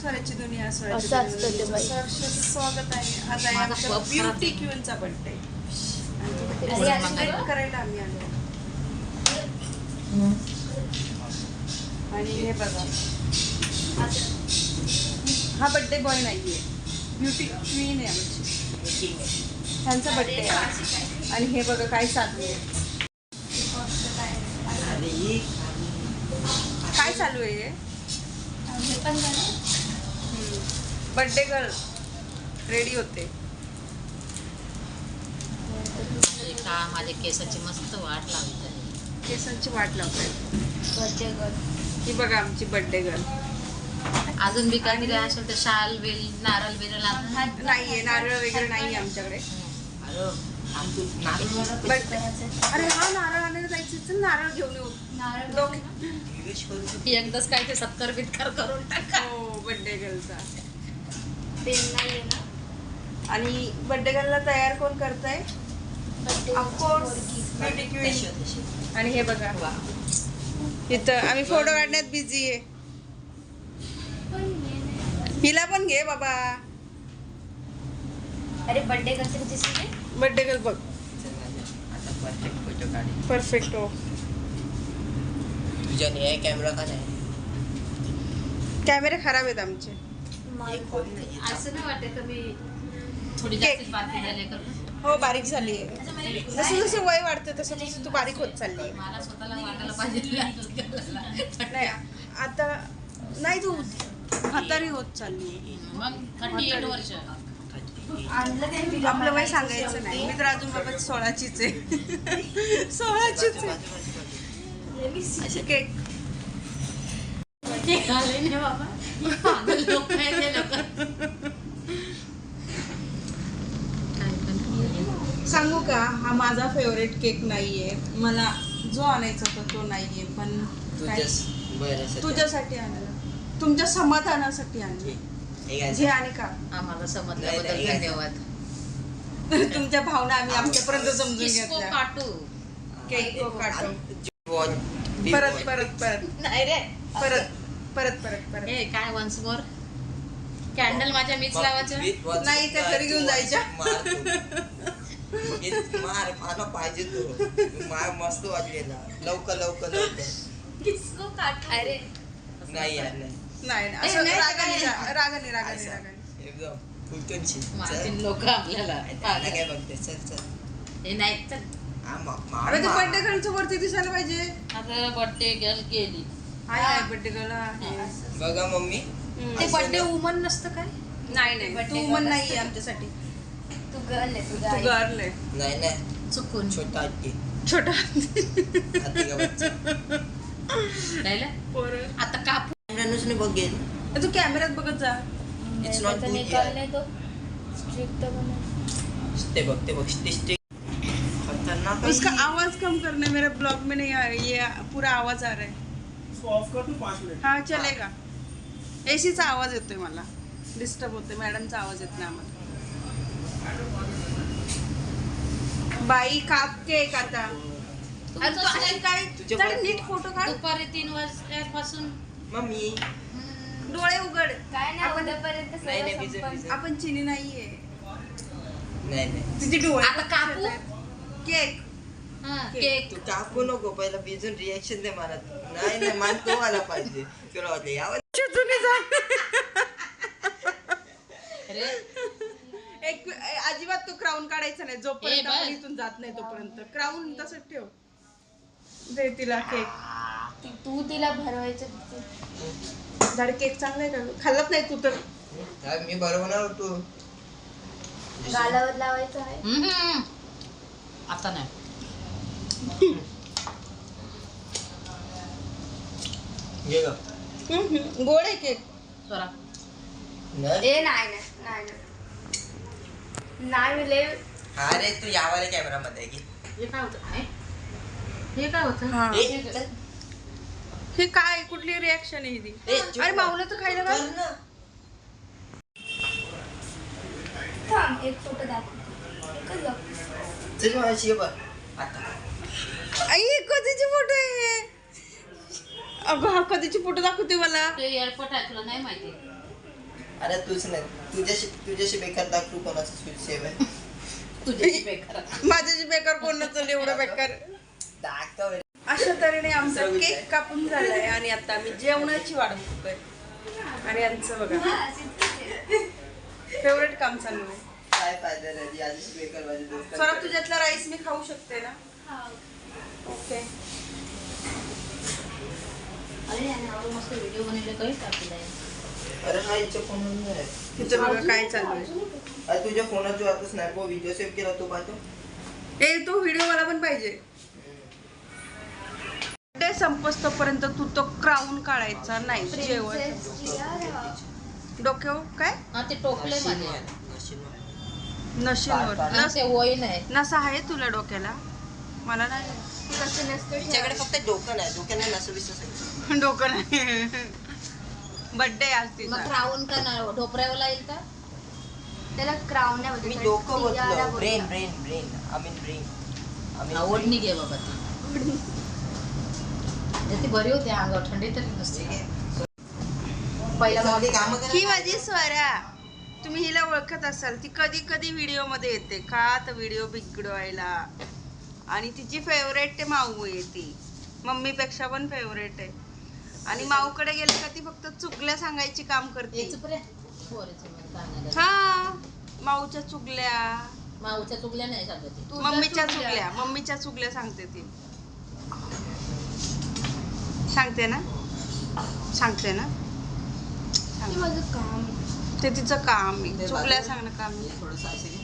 स्वराची दुनिया असं स्वराची असतं ते बाई. सहर्षाचं स्वागत आहे. आज आहे आमच्या ब्युटी क्यूनचा बर्थडे अरे, करायला आम्ही आलो. आणि हे बघा. हा बर्थडे बॉय नाहीये. ब्युटी क्वीन आहे आमची. त्यांचा बर्थडे आहे. आणि हे बघा काय चालू आहे. काय चालू आहे बर्थडे गर्ल. रेडी होते. का माझ्या केसाची मस्त वाट लावली त्याने. केसांची वाट लावताय बर्थडे गर्ल. ही बघा आमची बर्थडे गर्ल. अजून बी काही काय असेल तर शाल बिल नारळ बिरळ नाहीये नारळ वगैरे नाहीये आमच्याकडे. अरे हा नारळ आणायला जायचं नारळ घेऊन येऊ. दोघे- एकदाच काय ते सत्कार बित्कार करून टाका. हो बर्थडे गर्लचा. ना. आणि बर्थडे गर्लला तयार कोण करताय? ऑफकोर्स आणि हे बघा. इथं आम्ही फोटो काढण्यात बिझी आहे. हिला पण घे बाबा. अरे बर्थडे करते दिसते बर्थडे गर्ल बघ. परफेक्ट हो. तुझ्या हे कॅमेरा का नाही कॅमेरे खराब आहेत आमचे. असं नाही वाटत का मी थोडी. जास्त झाली हो बारीक झाली. आहे जसं जसं वय वाढतं तसं तसं तू बारीक होत चालली. आहे मला स्वतःला वाटायला पाहिजे नाही आता नाही तू म्हातारी होत चालली. आपलं वय सांगायचं नाही. मी तर अजून बाबा सोळाचीच आहे. सोळाचीच आहे. केक नाही बाबा सांगू का हा माझा फेवरेट केक नाहीये मला जो आणायचा होता तो नाहीये पण काय-. तुझ्यासाठी आणलं तुमच्या समाधानासाठी आणले हे. जे आणि का आम्हाला समजल्याबद्दल. धन्यवाद तुमच्या भावना आम्ही आमच्यापर्यंत समजून किसको घेतल्या काटू केक को काटो परत. परत परत नाही रे परत परत परत परत. हे काय वन्स मोर कॅन्डल माझ्या मिक्स लावायचं? नाही, त्या घरी घेऊन जायच्या. मार. हे मला पाहिजे तू. मार मस्त वाटलेला लवकर लवकर लवकर. किसको काटू अरे. नाही यार नाही. नाही रागाने रागाने रागाने. रागाने. एकदम. मारतील लोक आपल्याला. काय बघते. चल चल. हे नाही चल. अरे ते बर्थडे गर्लचं वरती दिसायला पाहिजे. आता बर्थडे गर्ल गेली. हाय हाय बर्थडे आहे बघा मम्मी. ते बर्थडे. वुमन नसतं काय? नाही नाही तू girl मन असते. नाही आमच्यासाठी. तू गर्ल आहे तू. गर्ल आहे. नाही नाही. चुकून. छोटा हत्ती छोटा. आता कापू कॅमेरानुसने बघेल. तू कॅमेऱ्यात बघत जा. त्याचा good निकाल. नाही तो. स्ट्रिक्ट ते बघ ते बघ ते स्टिक. उसका आवाज कम करना मेरे ब्लॉग में नहीं आ ये पूरा आवाज आ रहा है. इसको ऑफ कर दूं पाँच मिनट हा चलेगा। एसीचा आवाज येतोय मला. डिस्टर्ब होतोय. मॅडमचा आवाज येत नाही आम्हाला. बाई काप केक आता. अरे तू काय? तुझ्या जरा नीट फोटो काढ. दुपारी तीन वाजल्यापासून. मम्मी. डोळे उघड. काय नाही आपण- उद्यापर्यंत नाही, सगळं नाही, बिझी- संपन्न. बिझी. आपण चिनी नाहीये. नाही नाही. तिचे डोळे आता कापू? केक. हा, केक. केक. तू कापू नको पहिला भिजून रिएक्शन दे मला नाही नाही मान तो आला पाहिजे. तुला अरे. एक अजिबात तो क्राऊन काढायचा नाही. जोपर्यंत. आपण इथून जात नाही तोपर्यंत. क्राऊन तसंच ठेव. दे तिला केक. ती- तू तिला भरवायचं तिथे. झाड केक चांगला आहे का? खाल्लाच नाही तू तर. मी बरोबर होतो. गालावर लावायचं आहे. हम्म. आता नाही. घे ग हम्म, हम्म. गोड आहे केक स्वरा नाही ए नाही नाही नाही नाही. नाही मी लय अरे तू यावाले कॅमेरा मध्ये घे हे काय होतं हे? हे काय होतं हा. ए, चल. हे काय कुठली रिॲक्शन आहे ही ए, चुप अरे. माऊला तर खायला कर का ना. थांब एक फोटो दाखव एकच दाखव. चल माझ्याशी ये बघ आता कधीची फोटो आहे? हे? अगं हा कधीची फोटो दाखवते मला. ते एअरपोर्ट आहे तुला नाही माहिती. अरे तूच नाही. तुझ्याशी तुझ्याशी बेकार दाखवू कोणाचं सेव आहे? तुझ्याशी बेकार. माझ्याशी बेकार कोण नचल एवढं बेकार. दाखव. अशा तऱ्हेने आमचा केक? कापून झालाय आणि आता आम्ही जेवणाची वाट बघतोय. आणि यांचं बघा. फेवरेट काम चालू आहे. काय फायदा रे याच्याशी बेकार माझे दोस्त सौरभ तुझ्यातला राईस मी खाऊ शकते ना? ओके. अरे याने आवडून मस्त व्हिडिओ बनवले काही टाकलाय अरे हा हिच्या फोन नाही तिचं बघा काय चालू आहे? अरे तुझ्या फोनात आता स्नॅप व्हिडिओ सेव्ह केला तो पाहतो. ए तो व्हिडिओ मला पण पाहिजे. ते तू तो क्राऊन काढायचा नाही जेवण. डोक्यावर काय? हा ते टोकले माझे नशीनवर हा, नस वय नाही. नसा आहे तुला डोक्याला? मला नाही तिच्याकडे फक्त डोकं नाही डोकं आज मग क्राऊन का ना ढोपऱ्यावर येईल का? त्याला क्राऊन नाही मी बोलतात, डोकं टियारा बदलो ब्रेन बोलतात. Brain brain I mean brain आवड नाही घे बाबा ती. ते बरी होते अंगावर थंडी तरी नसते पहिला काम ही माझी स्वरा. तुम्ही हिला ओळखत असाल ती कधी कधी व्हिडिओमध्ये येते. का तर व्हिडिओ बिघडवायला? आणि तिची फेवरेट ते माऊ आहे ती. मम्मीपेक्षा पण फेवरेट आहे. आणि माऊकडे गेले का ती फक्त चुकल्या सांगायची काम करते. हा माऊच्या चुकल्या माऊच्या चुकल्या नाही सांगत ती. मम्मीच्या चुकल्या मम्मीच्या चुकल्या सांगते ती. सांगते ना? सांगते ना. माझं काम ते तिचं काम आहे. ते चुकल्या सांगणं काम आहे. थोडंसं असेल.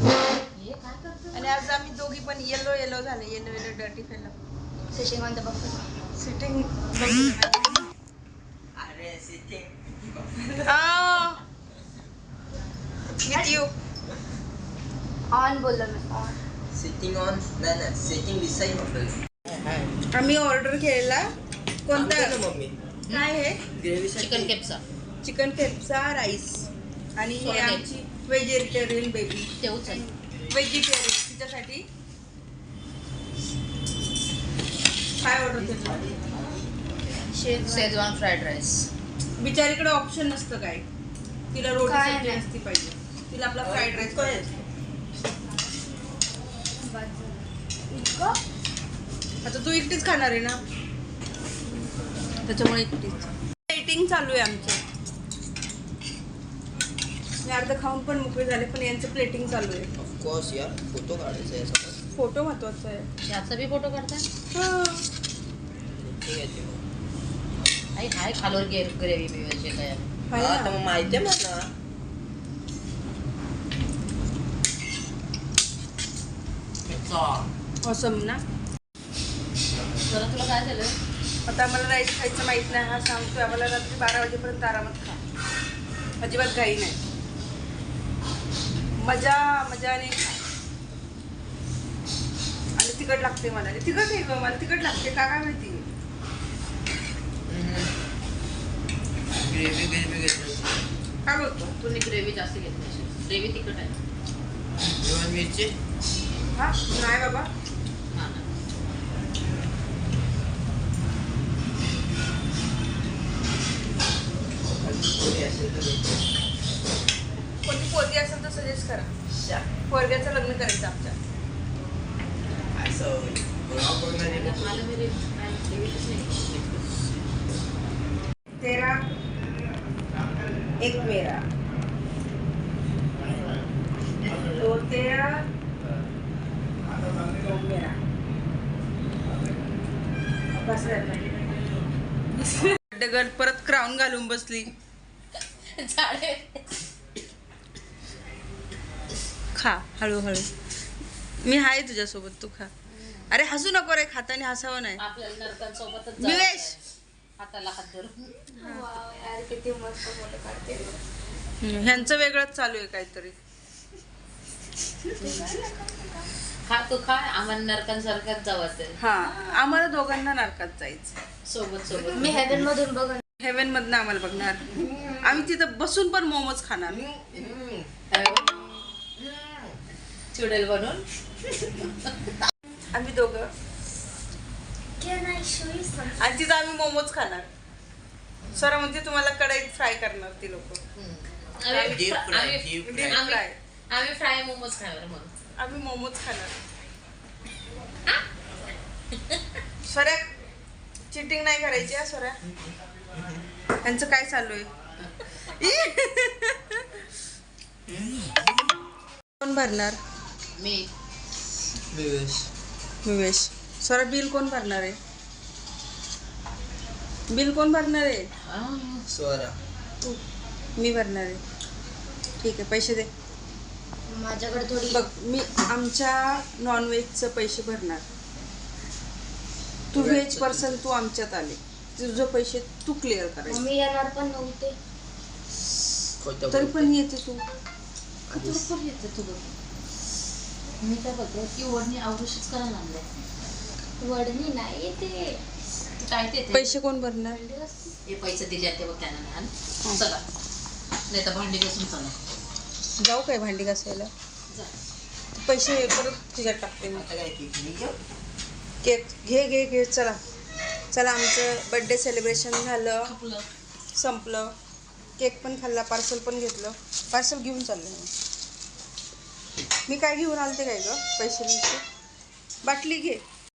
हे आणि आज आम्ही दोघी पण येलो येलो झाले. Yellow yellow dirty fellow setting म्हणतं बघतो सिटिंग अरे सिटिंग विथ यू ऑन बोललो मी. ऑन सिटिंग ऑन नाही नाही. सेटिंग डिसाईड म्हटलं आम्ही ऑर्डर केलेला. कोणता? मम्मी. काय हे? ग्रेव्ही चिकन केपचा चिकन केपचा राईस आणि हे. आमची व्हेजिटेरियन बेबी तेवढंच आहे. व्हेजिटेरियन तिच्यासाठी. काय ऑर्डर केलं? शेजवान. फ्राईड राईस बिचारीकडे ऑप्शन नसतं काय. तिला रोटी. नसती पाहिजे. तिला आपला फ्राईड राईस काय? पाहिजे आता तू एकटीच खाणार आहे ना? त्याच्यामुळे एकटीच. डेटिंग चालू आहे आमचं. मी अर्ध खाऊन पण मोकळे झाले पण यांचं प्लेटिंग चालू आहे. ऑफकोर्स यार फोटो काढायचा आहे याचा फोटो महत्त्वाचा आहे. याचा बी फोटो काढताय ठीक आहे ते मग. आई हाय खालोर गे ग्रेव्ही बिव्हीचे काय हाय हा ना? तर मग माहिती आहे मला Awesome ना. तुला काय झालं? आता आम्हाला राईस खायचं माहीत नाही. हा सांगतोय आम्हाला रात्री बारा वाजेपर्यंत आरामात खा. अजिबात घाई नाही. मजा मजाने आणि तिखट लागते मला. तिखट आहे गं, मला तिखट लागते. का काय माहिती? ग्रेव्ही ग्रेव्ही घेतली काय बोलतो? तुम्ही ग्रेव्ही जास्त घेतली ग्रेव्ही तिखट आहे. दोन मिरची? हा? नाही बाबा. हा असेल तर तर सजेस्ट करा. शा. पोरग्याचं लग्न करायचं आमच्या. तेरा एक मेरा. दो तेरा दो मेरा. बस डगर परत क्राऊन घालून बसली. झाडे. खा हळूहळू. मी आहे तुझ्यासोबत तू खा. अरे हसू नको रे खाताना हसावं नाही. निवेश! ह्यांचं वेगळंच चालू आहे काहीतरी. खा तू खा आम्हाला नरकांसारखंच जावायचं हा आम्हाला दोघांना नारकात जायचं. सोबत सोबत. मी हेवन मधून बघ. हेवन मधनं आम्हाला बघणार. आम्ही तिथं बसून पण मोमोज खाणार. चुडेल बनून. आम्ही दोघं. Can I show you something? आणि तिथं आम्ही मोमोज खाणार. सर म्हणजे तुम्हाला कढईत फ्राय करणार ती लोक. आम्ही फ्राय मोमोज खाणार म्हणून. आम्ही मोमोज खाणार. सऱ्या चिटिंग नाही करायची हा सऱ्या. त्यांचं काय चालू आहे? कोण भरणार? मी. विवेश. विवेश. सर बिल कोण भरणार आहे? बिल कोण भरणार आहे? आ, स्वरा तू. मी भरणार आहे. ठीक आहे पैसे दे. माझ्याकडे थोडी बघ मी आमच्या नॉनव्हेजचं पैसे भरणार. तू व्हेज पर्सन तू आमच्यात आले. तुझं पैसे तू क्लिअर करायचे. मम्मी येणार पण नव्हते. तरी. पण येते तू. येते तुझं मी काय बघते की वडणी आवडशीच करायला लागले वडणी नाही येते काय ते ते? पैसे कोण भरणार? हे पैसे दिले ते बघ त्यांना चला. नाही तर भांडी घासून चला. जाऊ काय भांडी घासायला? जा. पैसे परत तुझ्यात टाकते मग. काय? केक घे घे घे चला. चला आमचं बड्डे सेलिब्रेशन झालं. संपलं. केक पण खाल्ला पार्सल पण घेतलं. पार्सल घेऊन चाललं मी काय घेऊन आलते काय ग? पैसे बाटली घे.